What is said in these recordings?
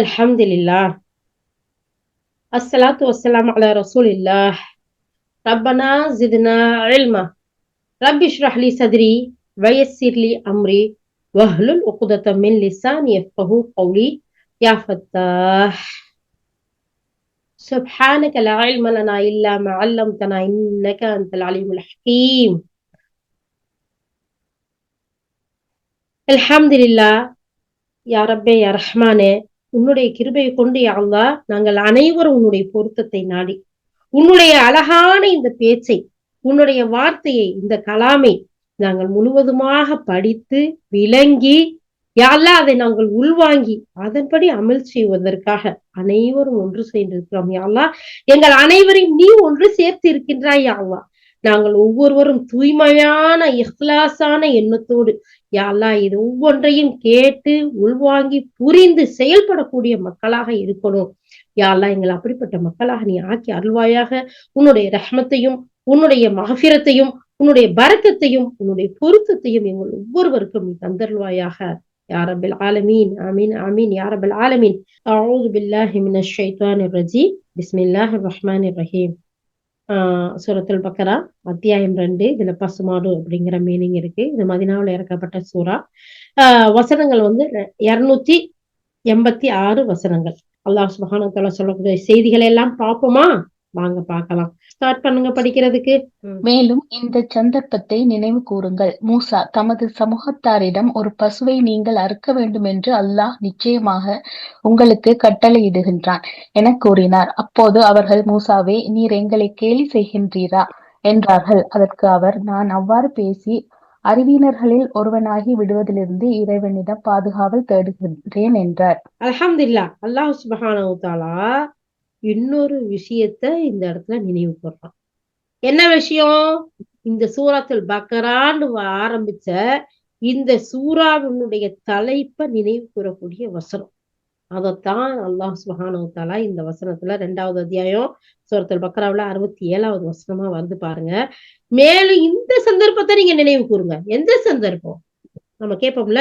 الحمد لله الصلاة والسلام على رسول الله ربنا زدنا علما. رب اشرح لي صدري ويسر لي أمري واهلل عقدة من لساني يفقه قولي. يا فتاح. سبحانك لا علم لنا إلا ما علمتنا إنك أنت العليم الحكيم. الحمد لله يا ربي يا رحمن. உன்னுடைய கிருபையை கொண்டு யா நாங்கள் அனைவரும் உன்னுடைய பொருத்தத்தை நாடி. உன்னுடைய அழகான இந்த பேச்சை உன்னுடைய வார்த்தையை இந்த கலாமை நாங்கள் முழுவதுமாக படித்து விளங்கி யாரெல்லாம் அதை நாங்கள் உள்வாங்கி அதன்படி அமல் செய்வதற்காக அனைவரும் ஒன்று சேர்ந்திருக்கிறோம் யாழ்லா எங்கள் அனைவரையும் நீ ஒன்று சேர்த்து இருக்கின்றாய் யாழ்லா நாங்கள் ஒவ்வொருவரும் தூய்மையான இஹ்லாசான எண்ணத்தோடு யாழ்லா இது ஒவ்வொன்றையும் கேட்டு உள்வாங்கி புரிந்து செயல்படக்கூடிய மக்களாக இருக்கணும் யாழ்லா எங்களை அப்படிப்பட்ட மக்களாக நீ ஆக்கி அருள்வாயாக உன்னுடைய ரஹ்மத்தையும் உன்னுடைய மகபிரத்தையும் உன்னுடைய பரக்கத்தையும் உன்னுடைய பொருத்தத்தையும் எங்கள் ஒவ்வொருவருக்கும் நீ தந்தருள்வாயாக يا رب العالمين آمين آمين يا رب العالمين أعوذ بالله من الشيطان الرجيم بسم الله الرحمن الرحيم சூரத்துல் பக்கரா? அத்தியாயம் ரெண்டு இதுல பசுமாடு அப்படிங்கிற மீனிங் இருக்கு. இது மதினாவில் இறக்கப்பட்ட சூறா. ஆஹ் வசனங்கள் வந்து இருநூத்தி எண்பத்தி ஆறு வசனங்கள். அல்லாஹ் சுபஹானத்தால சொல்லக்கூடிய செய்திகளை எல்லாம் பார்ப்போமா? வாங்க பார்க்கலாம். ஸ்டார்ட் பண்ணுங்க படிக்கிறதுக்கு. மேலும் இந்த சந்தர்ப்பத்தை நினைவு கூறுங்கள். மூசா தமது சமூகத்தாரிடம் ஒரு பசுவை நீங்கள் அறுக்க வேண்டும் என்று அல்லாஹ் நிச்சயமாக உங்களுக்கு கட்டளையிடுகின்றான் என கூறினார். அப்போது அவர்கள் மூசாவே நீர் எங்களை கேலி செய்கின்றீரா? என்றார்கள். அதற்கு அவர் நான் அவ்வாறு பேசி அறிவினர்களில் ஒருவனாகி விடுவதிலிருந்து இறைவனிடம் பாதுகாவல் தேடுகின்றேன் என்றார். அலமதுல்லா அல்லாஹ் இன்னொரு விஷயத்த இந்த இடத்துல நினைவு கூறான் என்ன விஷயம்? இந்த சூறாத்தில் பக்கரான்னு ஆரம்பிச்ச இந்த சூறாவினுடைய தலைப்பை நினைவு கூறக்கூடிய வசனம். அதைத்தான் அல்லாஹ் சுபஹானவுத்தாலா இந்த வசனத்துல ரெண்டாவது அத்தியாயம் சூரத்தில் பக்கராவில் அறுபத்தி ஏழாவது வசனமா வந்து பாருங்க. மேலும் இந்த சந்தர்ப்பத்தை நீங்க நினைவு கூறுங்க. எந்த சந்தர்ப்பம்? நம்ம கேட்போம்ல?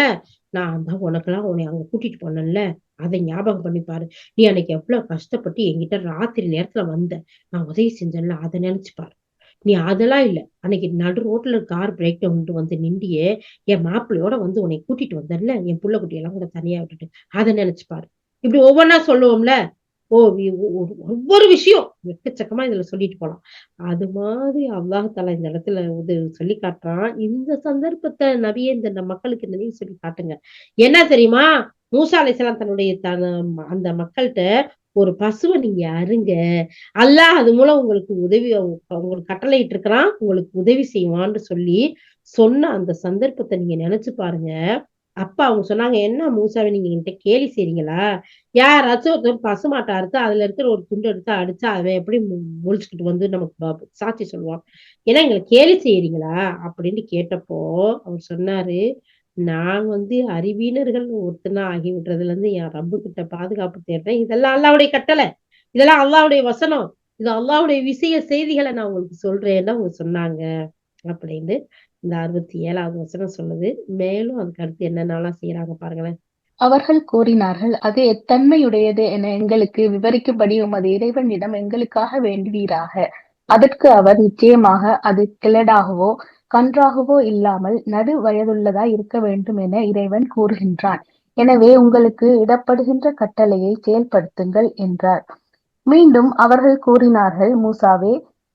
நான் தான் உனக்கெல்லாம் உன்னை அங்க கூட்டிட்டு போனேன்ல. அதை ஞாபகம் பண்ணி பாரு. நீ அன்னைக்கு எவ்வளவு கஷ்டப்பட்டு என்கிட்ட ராத்திரி நேரத்துல வந்த. நான் உதவி செஞ்சேன்ல அதை நினைச்சு பாரு. நீ அதெல்லாம் இல்ல. அன்னைக்கு நடு ரோட்ல கார் பிரேக் டவுன் வந்து நின்றியே என் மாப்பிள்ளையோட வந்து உன்னை கூட்டிட்டு வந்தேன்ல. என் புள்ள குட்டியெல்லாம் கூட தனியா விட்டுட்டு. அதை நினைச்சு பாரு. இப்படி ஒவ்வொன்னா சொல்லுவோம்ல? ஓ ஒவ்வொரு விஷயம் எக்கச்சக்கமா இதுல சொல்லிட்டு போலாம். அது மாதிரி அல்லாஹால இந்த இடத்துல இது சொல்லி காட்டுறான். இந்த சந்தர்ப்பத்தை நபியே இந்த மக்களுக்கு நினைவு சொல்லி காட்டுங்க. என்ன தெரியுமா? மூசா அலிசலாம் தன்னுடைய தன அந்த மக்கள்கிட்ட ஒரு பசுவை நீங்க அருங்க அல்லாஹ் அது மூலம் உங்களுக்கு உதவி உங்களுக்கு கட்டளையிட்டு இருக்கிறான் உங்களுக்கு உதவி செய்வான்னு சொல்லி சொன்ன அந்த சந்தர்ப்பத்தை நீங்க நினைச்சு பாருங்க. அப்பா அவங்க சொன்னாங்க என்ன மூசாவை நீங்க என்கிட்ட கேலி செய்றீங்களா? யாராச்சும் ஒருத்தர் பசுமாட்டை அறுத்து அதுல இருக்கிற ஒரு துண்டு எடுத்து அடிச்சா அவன் எப்படி முழிச்சுக்கிட்டு வந்து நமக்கு சாட்சி சொல்லுவான்? ஏன்னா எங்களை கேலி செய்யறீங்களா அப்படின்னு கேட்டப்போ அவர் சொன்னாரு நான் வந்து அறிவீனர்கள் ஒருத்தனா ஆகி விடுறதுல இருந்து என் ரப்பு கிட்ட பாதுகாப்பு தேடுறேன். இதெல்லாம் அல்லாவுடைய கட்டளை. இதெல்லாம் அல்லாவுடைய வசனம். இது அல்லாவுடைய விஷய செய்திகளை நான் உங்களுக்கு சொல்றேன்னு அவங்க சொன்னாங்க. அப்படின்னு இந்த அறுபத்தி ஏழாவது வசனம் சொல்லுது. மேலும் அதுக்கு அடுத்து என்னென்னலாம் செய்யறாங்க பாருங்களேன். அவர்கள் கூறினார்கள் அது எத்தன்மையுடையது என எங்களுக்கு விவரிக்கும்படி உமது இறைவனிடம் எங்களுக்காக வேண்டுவீராக. அதற்கு அவர் நிச்சயமாக அது கிளடாகவோ கன்றாகவோ இல்லாமல் நடு வயதுள்ளதா இருக்க வேண்டும் என இறைவன் கூறுகின்றான். எனவே உங்களுக்கு இடப்படுகின்ற கட்டளையை செயல்படுத்துங்கள் என்றார். மீண்டும் அவர்கள் கூறினார்கள் மூசாவே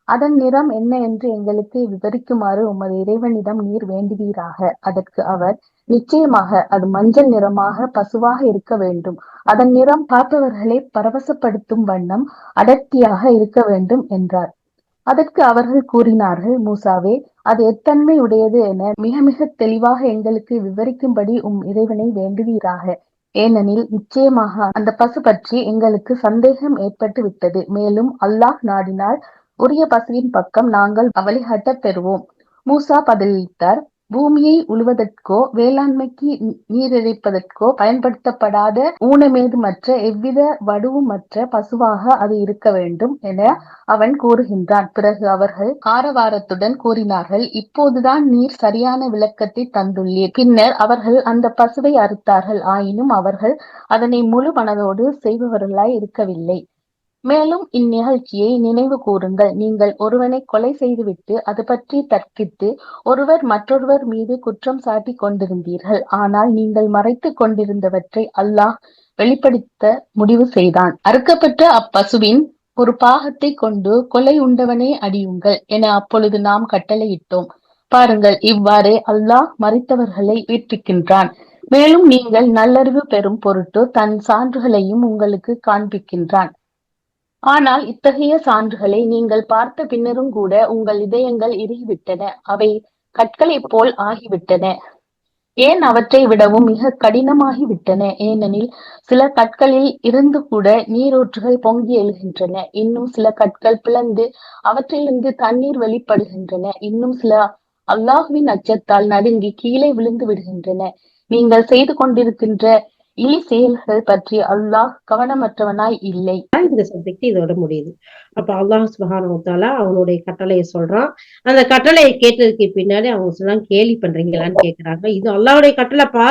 அதன் நிறம் என்ன என்று எங்களுக்கு விவரிக்குமாறு உமது இறைவனிடம் நீர் வேண்டுவீராக. அதற்கு அவர் நிச்சயமாக அது மஞ்சள் நிறமாக பசுவாக இருக்க வேண்டும். அதன் நிறம் பார்ப்பவர்களை பரவசப்படுத்தும் வண்ணம் அடர்த்தியாக இருக்க வேண்டும் என்றார். அதற்கு அவர்கள் கூறினார்கள் மூசாவே அது எத்தன்மை உடையது என மிக மிக தெளிவாக எங்களுக்கு விவரிக்கும்படி உம் இறைவனை வேண்டுவீராக. ஏனெனில் நிச்சயமாக அந்த பசு பற்றி எங்களுக்கு சந்தேகம் ஏற்பட்டு விட்டது மேலும் அல்லாஹ் நாடினால் உரிய பசுவின் பக்கம் நாங்கள் அவளிகட்ட பெறுவோம். மூசா பதிலளித்தார் பூமியை உழுவதற்கோ வேளாண்மைக்கு நீரிழிப்பதற்கோ பயன்படுத்தப்படாத பயன்படுத்தப்படாத ஊனமேதுமற்ற எவ்வித வடுவுமற்ற பசுவாக அது இருக்க வேண்டும் என அவன் கூறுகின்றான். பிறகு அவர்கள் ஆரவாரத்துடன் கூறினார்கள் இப்போதுதான் நீர் சரியான விளக்கத்தை தந்துள்ளீர். பின்னர் அவர்கள் அந்த பசுவை அறுத்தார்கள் ஆயினும் அவர்கள் அதனை முழு மனதோடு செய்பவர்களாய் இருக்கவில்லை. மேலும் இந்நிகழ்ச்சியை நினைவு கூறுங்கள். நீங்கள் ஒருவனை கொலை செய்துவிட்டு அது பற்றி தர்க்கித்து ஒருவர் மற்றொருவர் மீது குற்றம் சாட்டிக் கொண்டிருந்தீர்கள். ஆனால் நீங்கள் மறைத்துக் கொண்டிருந்தவற்றை அல்லாஹ் வெளிப்படுத்த முடிவு செய்தான். அறுக்கப்பட்ட அப்பசுவின் ஒரு பாகத்தை கொண்டு கொலை உண்டவனை அடியுங்கள் என அப்பொழுது நாம் கட்டளையிட்டோம். பாருங்கள் இவ்வாறே அல்லாஹ் மறித்தவர்களை வீட்டிக்கின்றான் மேலும் நீங்கள் நல்லறிவு பெறும் பொருட்டு தன் சான்றுகளையும் உங்களுக்கு காண்பிக்கின்றான். ஆனால் இத்தகைய சான்றுகளை நீங்கள் பார்த்த பின்னரும் கூட உங்கள் இதயங்கள் இறுகிவிட்டன. அவை கற்களைப் போல் ஆகிவிட்டன. ஏன் அவற்றை விடவும் மிக கடினமாகிவிட்டன? ஏனெனில் சில கற்களில் இருந்து கூட நீரூற்றுகள் பொங்கி எழுகின்றன. இன்னும் சில கற்கள் பிளந்து அவற்றிலிருந்து தண்ணீர் வெளிப்படுகின்றன. இன்னும் சில அல்லாஹுவின் அச்சத்தால் நடுங்கி கீழே விழுந்து விடுகின்றன. நீங்கள் செய்து கொண்டிருக்கின்ற இழி செயல்கள் பற்றி அல்லாஹ் கவனமற்றவனாய் இல்லை. இந்த சப்ஜெக்ட் இதோட முடியுது. அப்ப அல்லாஹ் சுபஹானஹு அவனுடைய கட்டளையை சொல்றான். அந்த கட்டளையை கேட்டதுக்கு பின்னாடி அவங்க சொல்லலாம் கேலி பண்றீங்களான்னு கேக்குறாங்க. இது அல்லாவுடைய கட்டளைப்பா?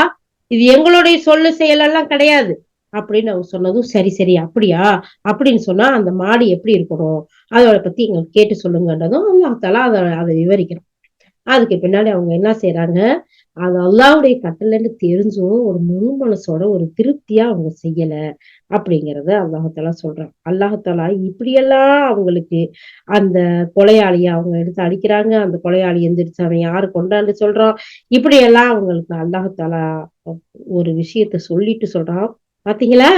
இது எங்களுடைய சொல்லு செயலெல்லாம் கிடையாது. அப்படின்னு அவங்க சொன்னதும் சரி சரி அப்படியா? அப்படின்னு சொன்னா அந்த மாடு எப்படி இருக்கணும்? அதோட பத்தி எங்களுக்கு கேட்டு சொல்லுங்கன்றதும் அல்லாஹ் அதை அதை விவரிக்கிறான். அதுக்கு பின்னாடி அவங்க என்ன செய்யறாங்க அது அல்லாவுடைய கட்டளைன்னு தெரிஞ்சும் ஒரு முழு மனசோட ஒரு திருப்தியா அவங்க செய்யல அப்படிங்கறத அல்லாஹாலா சொல்றான். அல்லாஹாலா இப்படியெல்லாம் அவங்களுக்கு அந்த கொலையாளிய அவங்க எடுத்து அடிக்கிறாங்க. அந்த கொலையாளி எந்திரிச்சு அவன் யாரு கொண்டாந்து சொல்றான். இப்படியெல்லாம் அவங்களுக்கு அல்லாஹாலா ஒரு விஷயத்த சொல்லிட்டு சொல்றான். பாத்தீங்களா?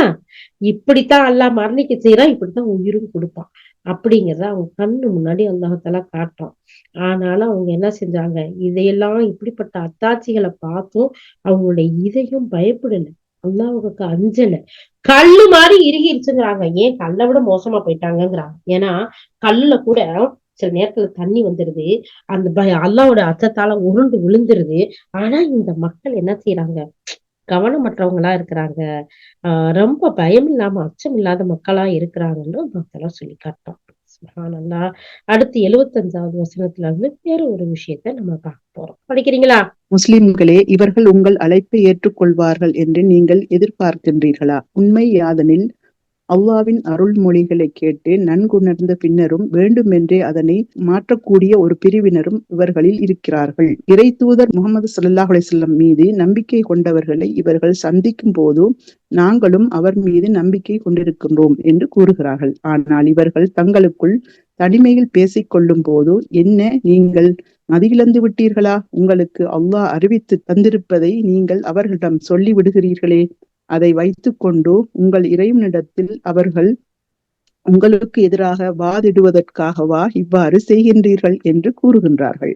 இப்படித்தான் அல்லாஹ் மரணிக்க செய்யறான் இப்படித்தான் உயிரும் கொடுப்பான். அப்படிங்கிறத அவங்க கண்ணு முன்னாடி அல்லாஹாலா காட்டுறான். ஆனாலும் அவங்க என்ன செஞ்சாங்க? இதையெல்லாம் இப்படிப்பட்ட அத்தாட்சிகளை பார்த்தும் அவங்களுடைய இதையும் பயப்படல. அல்லாஹுக்கு அஞ்சல. கல்லு மாதிரி இறுகிருச்சுங்கிறாங்க. ஏன் கல்லை விட மோசமா போயிட்டாங்கங்கிறாங்க. ஏன்னா கல்லுல கூட சில நேரத்துல தண்ணி வந்துருது. அந்த பய அல்லாவோட அச்சத்தால உருண்டு விழுந்துருது. ஆனா இந்த மக்கள் என்ன செய்யறாங்க கவனமற்றவங்களா இருக்கிறாங்க. ஆஹ் ரொம்ப பயம் இல்லாம அச்சம் இல்லாத மக்களா இருக்கிறாங்கன்னு பக்தெல்லாம் சொல்லி காட்டுறோம் சுப்ஹானல்லாஹ் அடுத்து எழுபத்தஞ்சாவது வசனத்துல இருந்து வேற ஒரு விஷயத்த நம்ம பார்க்க போறோம். படிக்கிறீங்களா? முஸ்லிம்களே இவர்கள் உங்கள் அழைப்பை ஏற்றுக்கொள்வார்கள் என்று நீங்கள் எதிர்பார்க்கின்றீர்களா? உண்மை யாதனில் அல்லாவின் அருள்மொழிகளை கேட்டு நன்குணர்ந்த பின்னரும் வேண்டுமென்றே அதனை மாற்றக்கூடிய ஒரு பிரிவினரும் இவர்களில் இருக்கிறார்கள். இறை தூதர் முகமது சல்லாஹ் அலிசல்லம் மீது நம்பிக்கை கொண்டவர்களை இவர்கள் சந்திக்கும் போது நாங்களும் அவர் மீது நம்பிக்கை கொண்டிருக்கின்றோம் என்று கூறுகிறார்கள். ஆனால் இவர்கள் தங்களுக்குள் தனிமையில் பேசிக்கொள்ளும் போது என்ன நீங்கள் மதியிழந்து விட்டீர்களா? உங்களுக்கு அல்லாஹ் அறிவித்து தந்திருப்பதை நீங்கள் அவர்களிடம் சொல்லி விடுகிறீர்களே அதை வைத்துக்கொண்டு உங்கள் இறைவனிடத்தில் அவர்கள் உங்களுக்கு எதிராக வாதிடுவதற்காகவா இவ்வாறு செய்கின்றீர்கள் என்று கூறுகின்றார்கள்.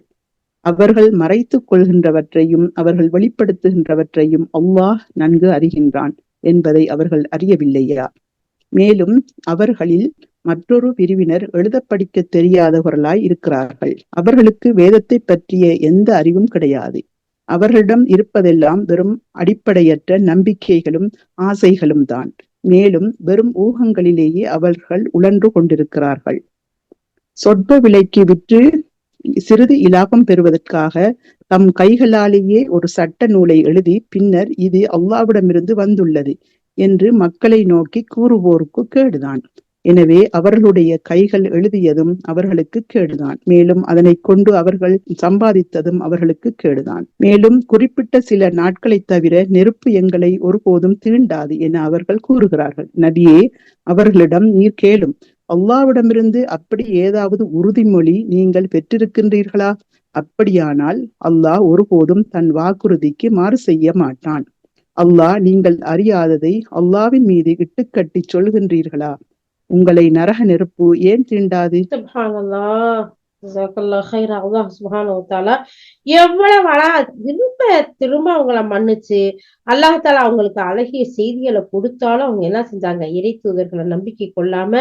அவர்கள் மறைத்துக் கொள்கின்றவற்றையும் அவர்கள் வெளிப்படுத்துகின்றவற்றையும் அல்லாஹ் நன்கு அறிகின்றான் என்பதை அவர்கள் அறியவில்லையா? மேலும் அவர்களில் மற்றொரு பிரிவினர் எழுத படிக்க தெரியாதவர்களாய் இருக்கிறார்கள். அவர்களுக்கு வேதத்தை பற்றிய எந்த அறிவும் கிடையாது. அவர்களிடம் இருப்பதெல்லாம் வெறும் அடிப்படையற்ற நம்பிக்கைகளும் ஆசைகளும் தான் மேலும் வெறும் ஊகங்களிலேயே அவர்கள் உழன்று கொண்டிருக்கிறார்கள். சொற்ப விலைக்கு விற்று சிறிது இலாபம் பெறுவதற்காக தம் கைகளாலேயே ஒரு சட்ட நூலை எழுதி பின்னர் இது அல்லாவிடமிருந்து வந்துள்ளது என்று மக்களை நோக்கி கூறுவோருக்கு கேடுதான். எனவே அவர்களுடைய கைகள் எழுதியதும் அவர்களுக்கு கேடுதான். மேலும் அதனை கொண்டு அவர்கள் சம்பாதித்ததும் அவர்களுக்கு கேடுதான். மேலும் குறிப்பிட்ட சில நாட்களை தவிர நெருப்பு எங்களை ஒருபோதும் தீண்டாது என அவர்கள் கூறுகிறார்கள். நபியே அவர்களிடம் நீர் கேளும். அல்லாவிடமிருந்து அப்படி ஏதாவது உறுதிமொழி நீங்கள் பெற்றிருக்கின்றீர்களா? அப்படியானால் அல்லாஹ் ஒருபோதும் தன் வாக்குறுதிக்கு மாறு செய்ய மாட்டான். அல்லாஹ் நீங்கள் அறியாததை அல்லாவின் மீது இட்டுக்கட்டி சொல்கின்றீர்களா? உங்களை நரக நெருப்பு ஏன் தீண்டாது? எவ்வளவு அழகா திரும்ப திரும்ப அவங்கள மன்னிச்சு அல்லாஹ் அவங்களுக்கு அழகிய செய்திகளை கொடுத்தாலும் அவங்க என்ன செஞ்சாங்க? இறை தூதர்களை நம்பிக்கை கொள்ளாம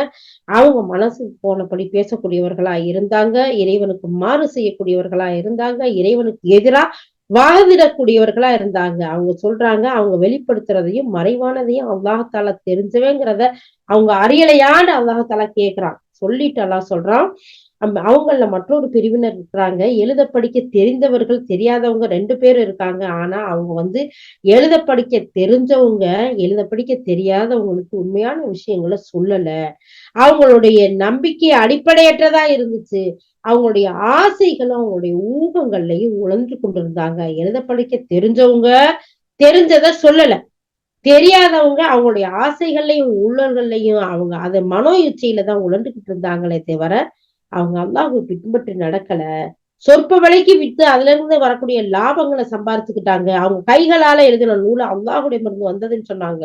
அவங்க மனசு போனபடி பேசக்கூடியவர்களா இருந்தாங்க இறைவனுக்கு மாறு செய்யக்கூடியவர்களா இருந்தாங்க இறைவனுக்கு எதிரா வாதிடக்கூடியவர்களா இருந்தாங்க. அவங்க சொல்றாங்க அவங்க வெளிப்படுத்துறதையும் மறைவானதையும் அல்லாஹால தெரிஞ்சவேங்கிறத அவங்க அறியலையான்னு அல்லாஹால கேக்குறான். சொல்லிட்டு அல்லாஹ் சொல்றான் அவங்கள மற்றொரு பிரிவினர் இருக்கிறாங்க. எழுத படிக்க தெரிந்தவர்கள் தெரியாதவங்க ரெண்டு பேர் இருக்காங்க. ஆனா அவங்க வந்து எழுத படிக்க தெரிஞ்சவங்க எழுத படிக்க தெரியாதவங்களுக்கு உண்மையான விஷயங்களை சொல்லல. அவங்களுடைய நம்பிக்கை அடிப்படையற்றதா இருந்துச்சு. அவங்களுடைய ஆசைகளும் அவங்களுடைய ஊகங்கள்லயும் உழந்து கொண்டிருந்தாங்க. எழுத படிக்க தெரிஞ்சவங்க தெரிஞ்சத சொல்லல. தெரியாதவங்க அவங்களுடைய ஆசைகள்லையும் உள்ளங்கள்லையும் அவங்க அதை மனோ இச்சையில தான் உழந்துகிட்டு இருந்தாங்களே தவிர அவங்க அல்லாஹ் பின்பற்றி நடக்கல. சொற்ப விலைக்கு வித்து அதுல இருந்து வரக்கூடிய லாபங்களை சம்பாரிச்சுக்கிட்டாங்க. அவங்க கைகளால எழுதின நூலை அல்லாஹுடைய மருந்து வந்ததுன்னு சொன்னாங்க.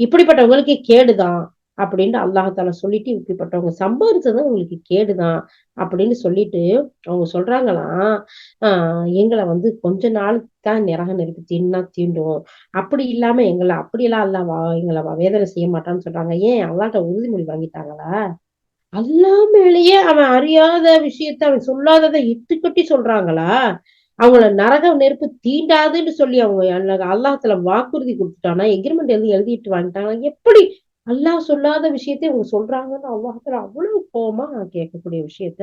இப்படிப்பட்டவங்களுக்கு கேடுதான். அப்படின்னு அல்லாஹால சொல்லிட்டு இப்படிப்பட்டவங்க சம்பாதிச்சது உங்களுக்கு கேடுதான் அப்படின்னு சொல்லிட்டு அவங்க சொல்றாங்களாம் ஆஹ் எங்களை வந்து கொஞ்ச நாளுக்கு தான் நிறக நெருப்பு தீண்டா தீண்டும். அப்படி இல்லாம எங்களை அப்படியெல்லாம் அல்ல எங்களை வேதனை செய்ய மாட்டான்னு சொல்றாங்க. ஏன்? அல்லாட்ட உறுதிமொழி வாங்கிட்டாங்களா? அல்லா மேலேயே அவன் அறியாத விஷயத்த அவன் சொல்லாததை இட்டு கட்டி சொல்றாங்களா? அவங்கள நரக நெருப்பு தீண்டாதுன்னு சொல்லி அவங்க அல்லாஹத்துல வாக்குறுதி கொடுத்துட்டானா? எக்ரிமெண்ட் எழுதி எழுதிட்டு வாங்கிட்டாங்க எப்படி அல்லாஹ் சொல்லாத விஷயத்தை அவங்க சொல்றாங்கன்னு அல்லாஹத்துல அவ்வளவு கோபமா கேட்கக்கூடிய விஷயத்த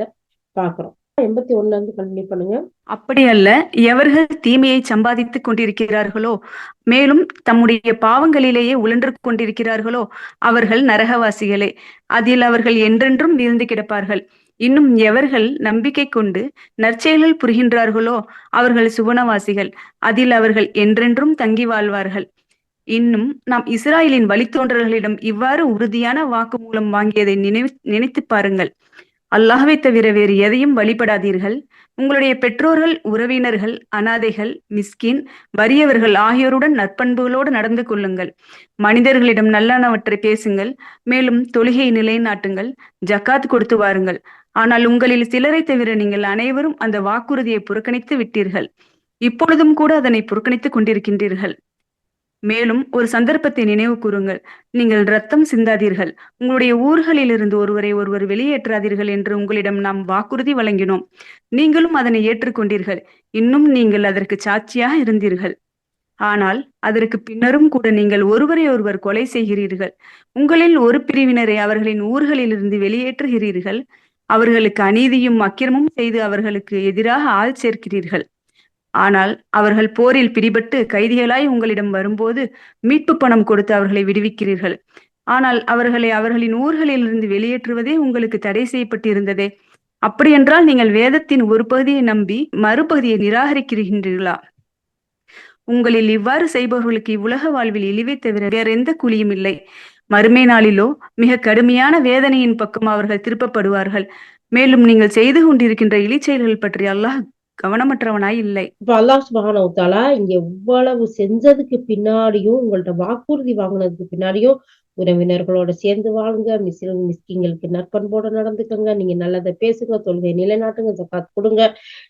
பாக்குறோம் எண்பத்தி ஒண்ணுல இருந்து கண்டினியூ பண்ணுங்க. அப்படி அல்ல எவர்கள் தீமையை சம்பாதித்துக் கொண்டிருக்கிறார்களோ மேலும் தம்முடைய பாவங்களிலேயே உழன்று கொண்டிருக்கிறார்களோ அவர்கள் நரகவாசிகளே அதில் அவர்கள் என்றென்றும் வீழ்ந்து கிடப்பார்கள். இன்னும் எவர்கள் நம்பிக்கை கொண்டு நற்செயல்கள் புரிகின்றார்களோ அவர்கள் சுவனவாசிகள் அதில் அவர்கள் என்றென்றும் தங்கி வாழ்வார்கள். இன்னும் நாம் இஸ்ராயலின் வழித்தோன்றல்களிடம் இவ்வாறு உறுதியான வாக்கு மூலம் வாங்கியதை நினைவு நினைத்து பாருங்கள். அல்லாஹவை தவிர வேறு எதையும் வழிபடாதீர்கள். உங்களுடைய பெற்றோர்கள் உறவினர்கள் அனாதைகள் மிஸ்கின் வறியவர்கள் ஆகியோருடன் நற்பண்புகளோடு நடந்து கொள்ளுங்கள். மனிதர்களிடம் நல்லனவற்றை பேசுங்கள். மேலும் தொழுகை நிலைநாட்டுங்கள். ஜக்காத் கொடுத்து வாருங்கள். ஆனால் உங்களில் சிலரை தவிர நீங்கள் அனைவரும் அந்த வாக்குறுதியை புறக்கணித்து விட்டீர்கள். இப்பொழுதும் கூட அதனை புறக்கணித்துக் கொண்டிருக்கின்றீர்கள். மேலும் ஒரு சந்தர்ப்பத்தை நினைவு கூறுங்கள். நீங்கள் ரத்தம் சிந்தாதீர்கள். உங்களுடைய ஊர்களிலிருந்து ஒருவரை ஒருவர் வெளியேற்றாதீர்கள் என்று உங்களிடம் நாம் வாக்குறுதி வழங்கினோம். நீங்களும் அதனை ஏற்றுக்கொண்டீர்கள். இன்னும் நீங்கள் அதற்கு சாட்சியாக இருந்தீர்கள். ஆனால் அதற்கு பின்னரும் கூட நீங்கள் ஒருவரை ஒருவர் கொலை செய்கிறீர்கள். உங்களில் ஒரு பிரிவினரை அவர்களின் ஊர்களிலிருந்து வெளியேற்றுகிறீர்கள். அவர்களுக்கு அநீதியும் அக்கிரமும் செய்து அவர்களுக்கு எதிராக ஆள் சேர்க்கிறீர்கள். ஆனால் அவர்கள் போரில் பிடிபட்டு கைதிகளாய் உங்களிடம் வரும்போது மீட்பு பணம் கொடுத்து அவர்களை விடுவிக்கிறீர்கள். ஆனால் அவர்களை அவர்களின் ஊர்களிலிருந்து வெளியேற்றுவதே உங்களுக்கு தடை செய்யப்பட்டிருந்ததே. அப்படியென்றால் நீங்கள் வேதத்தின் ஒரு பகுதியை நம்பி மறுபகுதியை நிராகரிக்கிறீர்களா? உங்களில் இவ்வாறு செய்பவர்களுக்கு இவ்வுலக வாழ்வில் இழிவை தவிர வேற எந்த கூலியும் இல்லை. மறுமை நாளிலோ மிக கடுமையான வேதனையின் பக்கம் அவர்கள் திருப்பப்படுவார்கள். மேலும் நீங்கள் செய்து கொண்டிருக்கின்ற இழிச்செயல்கள் பற்றி அல்லாஹ் கவனமற்றவனாய் இல்லை. இப்ப அல்லாஹ் சுபஹானஹு இங்க எவ்வளவு செஞ்சதுக்கு பின்னாடியும் உங்கள்ட்ட வாக்குறுதி வாங்கினதுக்கு பின்னாடியும் உறவினர்களோட சேர்ந்து வாழுங்க. மிஸ்லிம் மிஸ்கிங்களுக்கு நற்பண்போட நடந்துக்கங்க. நீங்க நல்லதை பேசுங்க தொழுகை நிலைநாட்டுங்க ஜக்காத் கொடுங்க.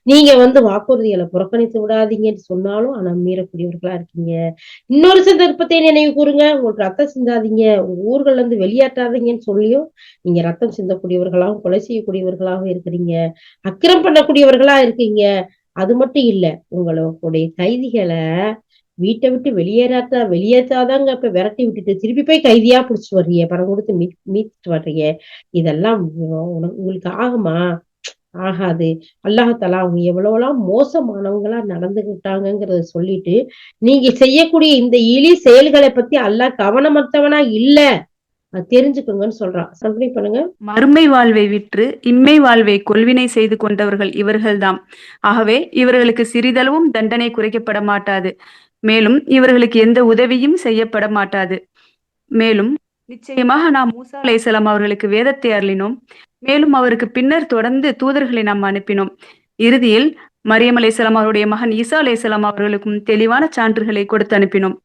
நீங்க வந்து வாக்குறுதிகளை புறக்கணித்து விடாதீங்கன்னு சொன்னாலும் ஆனா மீறக்கூடியவர்களா இருக்கீங்க. இன்னொரு சந்தர்ப்பத்தை நினைவு கூறுங்க. உங்களுக்கு ரத்தம் சிந்தாதீங்க. உங்க ஊர்கள்ல இருந்து வெளியேற்றாதீங்கன்னு சொல்லியும் நீங்க ரத்தம் சிந்தக்கூடியவர்களாகவும் கொலை செய்யக்கூடியவர்களாகவும் இருக்கிறீங்க. அக்கிரம் பண்ணக்கூடியவர்களா இருக்கீங்க. அது மட்டும் இல்ல உங்களுடைய கைதிகளை வீட்டை விட்டு வெளியேறாத்தா வெளியேற்றாதாங்க இப்ப விரட்டி விட்டுட்டு திருப்பி போய் கைதியா புடிச்சு வர்றீங்க? பணம் கொடுத்து மீட் மீட்டு வர்றீங்க? இதெல்லாம் உங்களுக்கு ஆகுமா? ஆகாது. அல்லாஹால அவங்க எவ்வளவுலாம் மோசமானவங்களா நடந்துகிட்டாங்கங்கிறத சொல்லிட்டு நீங்க செய்யக்கூடிய இந்த இழி செயல்களை பத்தி அல்லாஹ் கவனமற்றவனா இல்ல. தெரிஞ்சுக்கோங்கன்னு சொல்றான். கம்பெனி பண்ணுங்க. மறுமை வாழ்வை விற்று இம்மை வாழ்வை கொள்வினை செய்து கொண்டவர்கள் இவர்கள்தாம். ஆகவே இவர்களுக்கு சிறிதளவும் தண்டனை குறைக்கப்பட மாட்டாது. மேலும் இவர்களுக்கு எந்த உதவியும் செய்யப்பட மாட்டாது மேலும் நிச்சயமாக நாம் மூசா அலைசலாம் அவர்களுக்கு வேதத்தை அருளினோம். மேலும் அவருக்கு பின்னர் தொடர்ந்து தூதர்களை நாம் அனுப்பினோம். இறுதியில் மரியம் அலைசலாம் அவருடைய மகன் ஈசா அலைசலாம் அவர்களுக்கும் தெளிவான சான்றுகளை கொடுத்து அனுப்பினோம்.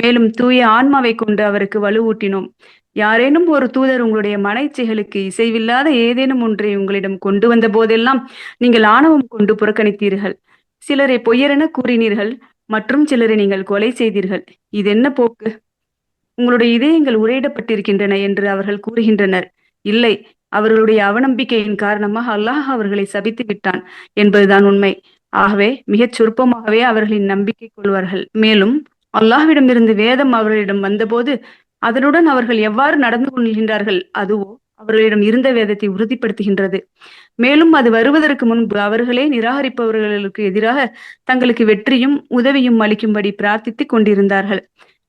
மேலும் தூய ஆன்மாவை கொண்டு அவருக்கு வலுவூட்டினோம். யாரேனும் ஒரு தூதர் உங்களுடைய மனைச்சைகளுக்கு இசைவில்லாத ஏதேனும் ஒன்றை உங்களிடம் கொண்டு வந்த போதெல்லாம் நீங்கள் ஆணவம் கொண்டு புறக்கணித்தீர்கள். சிலரை பொய்யரென கூறினீர்கள். மற்றும் சிலரை நீங்கள் கொலை செய்தீர்கள். இது என்ன போக்கு? உங்களுடைய இதயங்கள் உரையிடப்பட்டிருக்கின்றன என்று அவர்கள் கூறுகின்றனர். இல்லை அவர்களுடைய அவநம்பிக்கையின் காரணமாக அல்லாஹ் அவர்களை சபித்து விட்டான் என்பதுதான் உண்மை. ஆகவே மிகச் சொற்பமாகவே அவர்களின் நம்பிக்கை கொள்வார்கள். மேலும் அல்லாஹ்விடமிருந்து வேதம் அவர்களிடம் வந்தபோது அதனுடன் அவர்கள் எவ்வாறு நடந்து கொள்கின்றார்கள்? அதுவோ அவர்களிடம் இருந்த வேதத்தை உறுதிப்படுத்துகின்றது. மேலும் அது வருவதற்கு முன்பு அவர்களே நிராகரிப்பவர்களுக்கு எதிராக தங்களுக்கு வெற்றியும் உதவியும் அளிக்கும்படி பிரார்த்தித்துக் கொண்டிருந்தார்கள்.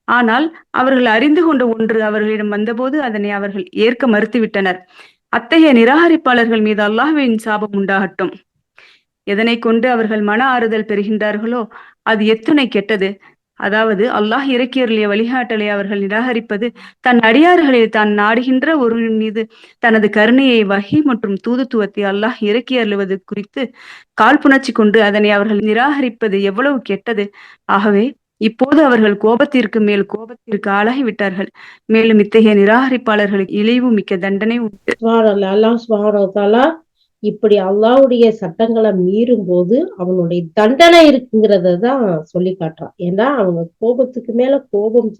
ஆனால் அவர்கள் அறிந்து கொண்ட ஒன்று அவர்களிடம் வந்தபோது அதனை அவர்கள் ஏற்க மறுத்துவிட்டனர். அத்தகைய நிராகரிப்பாளர்கள் மீது அல்லாஹுவின் சாபம் உண்டாகட்டும். எதனை கொண்டு அவர்கள் மன ஆறுதல் பெறுகின்றார்களோ அது எத்துணை கெட்டது? அதாவது அல்லாஹ் இறக்கியருளிய வழிகாட்டலை அவர்கள் நிராகரிப்பது தன் அடியார்களை தான் நாடுகின்ற ஒரு மீது தனது கருணையை வகி மற்றும் தூதுத்துவத்தை அல்லாஹ் இறக்கி அருளுவது குறித்து காழ்ப்புணர்ச்சி கொண்டு அதனை அவர்கள் நிராகரிப்பது எவ்வளவு கெட்டது? ஆகவே இப்போது அவர்கள் கோபத்திற்கு மேல் கோபத்திற்கு ஆளாகிவிட்டார்கள். மேலும் இத்தகைய நிராகரிப்பாளர்களுக்கு இழிவு மிக்க தண்டனை உண்டு. அல்லாஹ் இப்படி அல்லாவுடைய சட்டங்களை மீறும் போது அவனுடைய தண்டனை இருக்குங்கிறத தான் சொல்லி காட்டுறான். ஏன்னா அவங்க கோபத்துக்கு மேல கோபம்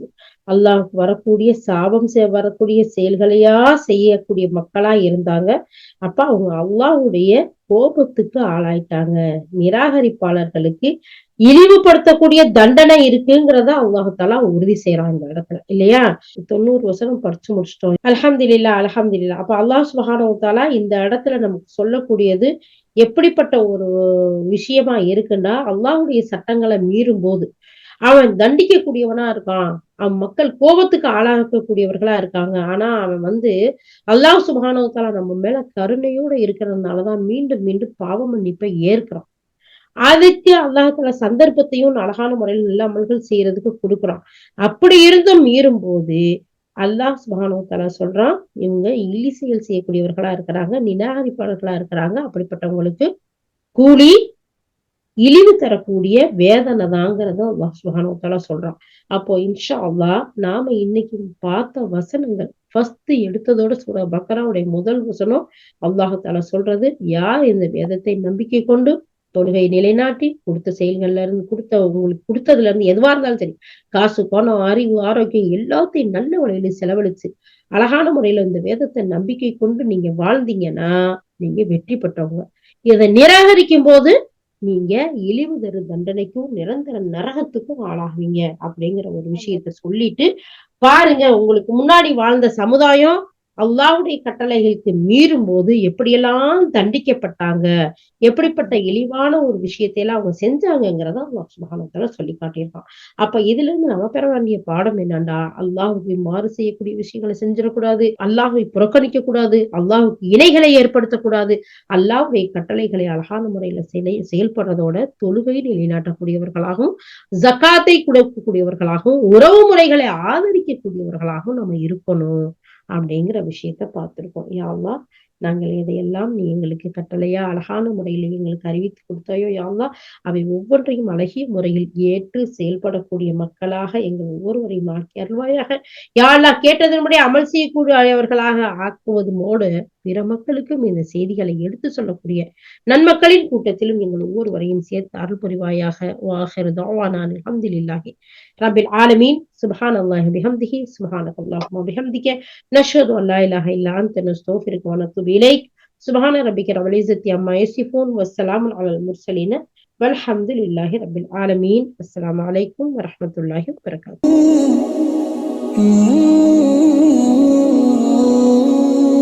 அல்லாஹ் வரக்கூடிய சாபம் வரக்கூடிய செயல்களையா செய்யக்கூடிய மக்களா இருந்தாங்க. அப்ப அவங்க அல்லாவுடைய கோபத்துக்கு ஆளாயிட்டாங்க. நிராகரிப்பாளர்களுக்கு இழிவுபடுத்தக்கூடிய தண்டனை இருக்குங்கிறத அல்லாஹத்தாலா உறுதி செய்யறான் இந்த இடத்துல. இல்லையா? தொண்ணூறு வசனம் படிச்சு முடிச்சிட்டோம். அல்ஹம்துலில்லா அல்ஹம்துலில்லா அப்ப அல்லாஹ் சுப்ஹானஹு இந்த இடத்துல நமக்கு சொல்லக்கூடியது எப்படிப்பட்ட ஒரு விஷயமா இருக்குன்னா அல்லாஹுடைய சட்டங்களை மீறும் போது அவன் தண்டிக்கக்கூடியவனா இருக்கான். அவன் மக்கள் கோபத்துக்கு ஆளாக்கக்கூடியவர்களா இருக்காங்க. ஆனா அவன் வந்து அல்லாஹ் சுப்ஹானஹு நம்ம மேல கருணையோட இருக்கிறதுனாலதான் மீண்டும் மீண்டும் பாவ மன்னிப்பை ஏற்கிறான். அதுக்கு அல்லாஹால சந்தர்ப்பத்தையும் அழகான முறையில் நல்ல அமல்கள் செய்யறதுக்கு கொடுக்குறான். அப்படி இருந்தும் மீறும் போது அல்லாஹ் சுப்ஹானஹு சொல்றான் இவங்க இழி செயல் செய்யக்கூடியவர்களா இருக்கிறாங்க நிராகரிப்பாளர்களா இருக்கிறாங்க அப்படிப்பட்டவங்களுக்கு கூலி இழிவு தரக்கூடிய வேதனை தாங்கிறத அல்லாஹ் சுப்ஹானஹு சொல்றான். அப்போ இன்ஷா அல்லாஹ் நாம இன்னைக்கு பார்த்த வசனங்கள் ஃபர்ஸ்ட் எடுத்ததோட சொல்ற பக்கராவுடைய முதல் வசனம் அல்லாஹத்தால சொல்றது யார் இந்த வேதத்தை நம்பிக்கை கொண்டு தொழுகை நிலைநாட்டி கொடுத்த செயல்கள்ல இருந்து கொடுத்த உங்களுக்கு கொடுத்ததுல இருந்து எதுவா இருந்தாலும் சரி காசு பணம் அறிவு ஆரோக்கியம் எல்லாத்தையும் நல்ல வழியில செலவழிச்சு அழகான முறையில இந்த வேதத்தை நம்பிக்கை கொண்டு நீங்க வாழ்ந்தீங்கன்னா நீங்க வெற்றி பெற்றவங்க. இதை நிராகரிக்கும் போது நீங்க இழிவு தரு தண்டனைக்கும் நிரந்தர நரகத்துக்கும் ஆளாகுவீங்க அப்படிங்கிற ஒரு விஷயத்த சொல்லிட்டு பாருங்க உங்களுக்கு முன்னாடி வாழ்ந்த சமுதாயம் அல்லாவுடைய கட்டளைகளுக்கு மீறும் போது எப்படியெல்லாம் தண்டிக்கப்பட்டாங்க எப்படிப்பட்ட இழிவான ஒரு விஷயத்தை எல்லாம் அவங்க செஞ்சாங்கங்கிறத அல்லாஹ் சுப்ஹானஹு சொல்லி காட்டியிருக்கான். அப்ப இதுல இருந்து நம்ம பெற வேண்டிய பாடம் என்னண்டா? அல்லாஹுக்கு மாறு செய்யக்கூடிய விஷயங்களை செஞ்சிடக்கூடாது அல்லாஹை புறக்கணிக்க கூடாது அல்லாஹுக்கு இணைகளை ஏற்படுத்தக்கூடாது. அல்லாஹுடைய கட்டளைகளை அழகான முறையில செயலை செயல்படுறதோட தொழுகை நிலைநாட்டக்கூடியவர்களாகவும் ஜக்காத்தை கொடுக்கக்கூடியவர்களாகவும் உறவு முறைகளை ஆதரிக்கக்கூடியவர்களாகவும் நம்ம இருக்கணும். அப்படிங்கிற விஷயத்த பார்த்திருக்கோம். யாழ்லா நாங்கள் இதையெல்லாம் நீ எங்களுக்கு கட்டளையா அழகான முறையில் எங்களுக்கு அறிவித்து கொடுத்தாயோ யாழ்லா அவை ஒவ்வொன்றையும் அழகிய முறையில் ஏற்று செயல்படக்கூடிய மக்களாக எங்கள் ஒவ்வொருவரையும் ஆக்கி அருள்வாயாக. யா அல்லாஹ் கேட்டதன்படி அமல் செய்யக்கூடியவர்களாக ஆக்குவதுமோடு பிற மக்களுக்கும் இந்த செய்திகளை எடுத்து சொல்லக்கூடிய நன்மக்களின் கூட்டத்திலும் எங்கள் ஒவ்வொருவரையும் சேர்த்து அருள் புரிவாயாக. நான் தாவானான் அல்ஹம்துலில்லாஹி ரபில் ஆலமீன். سبحان الله بحمده سبحانك اللهم وبحمدك نشهد أن لا إله إلا أنت نستغفرك ونتوب إليك سبحان ربك رب العزة عما يصفون والسلام على المرسلين والحمد لله رب العالمين السلام عليكم ورحمة الله وبركاته